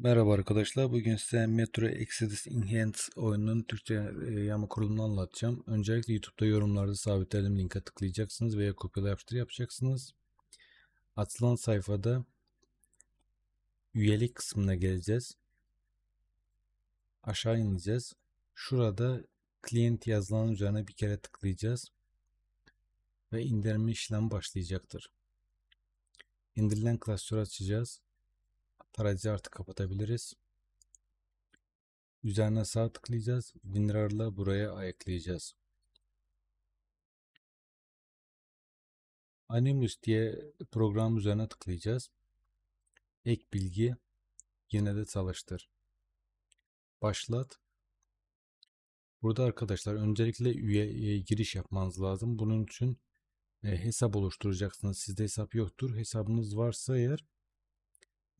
Merhaba arkadaşlar. Bugün size Metro Exodus Enhanced oyununun Türkçe e, yama kurulumunu anlatacağım. Öncelikle YouTube'da yorumlarda sabitlediğim linke tıklayacaksınız veya kopyala yapıştır yapacaksınız. Atılan sayfada üyelik kısmına geleceğiz. Aşağı ineceğiz. Şurada client yazılan üzerine bir kere tıklayacağız. Ve indirme işlemi başlayacaktır. İndirilen klasörü açacağız. Tarayıcı artık kapatabiliriz. Üzerine sağ tıklayacağız. WinRAR'la buraya ekleyeceğiz. Animus diye program üzerine tıklayacağız. Ek bilgi yine de çalıştır. Başlat. Burada arkadaşlar öncelikle üye e, giriş yapmanız lazım. Bunun için e, hesap oluşturacaksınız. Sizde hesap yoktur. Hesabınız varsa eğer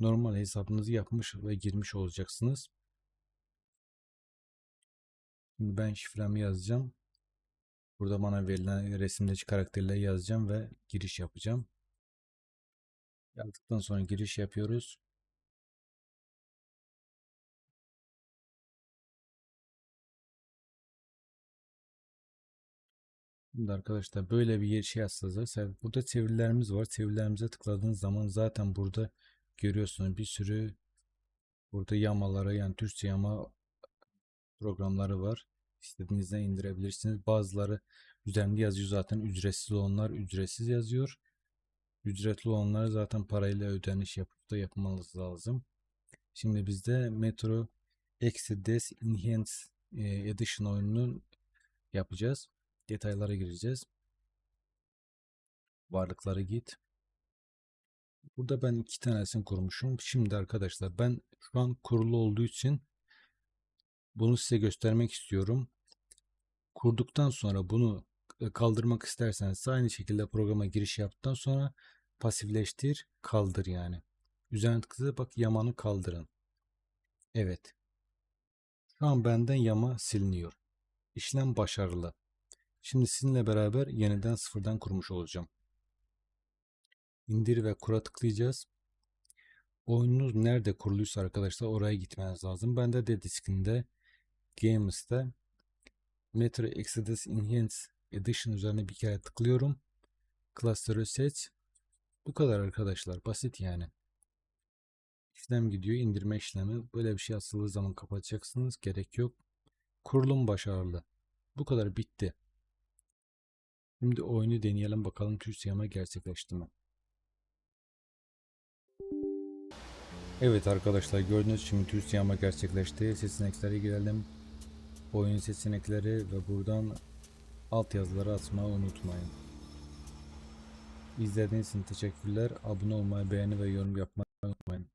normal hesabınızı yapmış ve girmiş olacaksınız. Şimdi ben şifremi yazacağım. Burada bana verilen resimdeki karakterleri yazacağım ve giriş yapacağım. Yazdıktan sonra giriş yapıyoruz. Şimdi arkadaşlar böyle bir yer şey yazsanız burada çevirilerimiz var. Çevirilerimize tıkladığınız zaman zaten burada görüyorsunuz bir sürü burada yamalara yani Türkçe yama programları var. İstediğinizden indirebilirsiniz. Bazıları üzerinde yazıyor zaten ücretsiz olanlar ücretsiz yazıyor. Ücretli olanları zaten parayla ödeniş yapıp da yapmanız lazım. Şimdi bizde Metro Exodus Enhanced e, Edition oyununu yapacağız. Detaylara gireceğiz. Varlıkları git. Burada ben iki tanesini kurmuşum. Şimdi arkadaşlar ben şu an kurulu olduğu için bunu size göstermek istiyorum. Kurduktan sonra bunu e, kaldırmak isterseniz aynı şekilde programa giriş yaptıktan sonra pasifleştir, kaldır yani. Üzerine tıklayıp bak yamanı kaldırın. Evet. Şu an benden yama siliniyor. İşlem başarılı. Şimdi sizinle beraber yeniden sıfırdan kurmuş olacağım. İndir ve kura tıklayacağız. Oyununuz nerede kuruluysa arkadaşlar oraya gitmeniz lazım. Ben de D Games'te Metro Exodus Enhanced Edition üzerine bir kere tıklıyorum. Cluster'ı seç. Bu kadar arkadaşlar. Basit yani. İşlem gidiyor. indirme işlemi. Böyle bir şey asıldığı zaman kapatacaksınız. Gerek yok. Kurulum başarılı. Bu kadar bitti. Şimdi oyunu deneyelim bakalım Türkçe yama gerçekleşti mi? Evet arkadaşlar gördüğünüz için Türkçe yama gerçekleşti. Seçeneklere girelim. Oyun seçenekleri ve buradan alt yazıları atmayı unutmayın. İzlediğiniz için teşekkürler. Abone olmayı, beğeni ve yorum yapmayı unutmayın.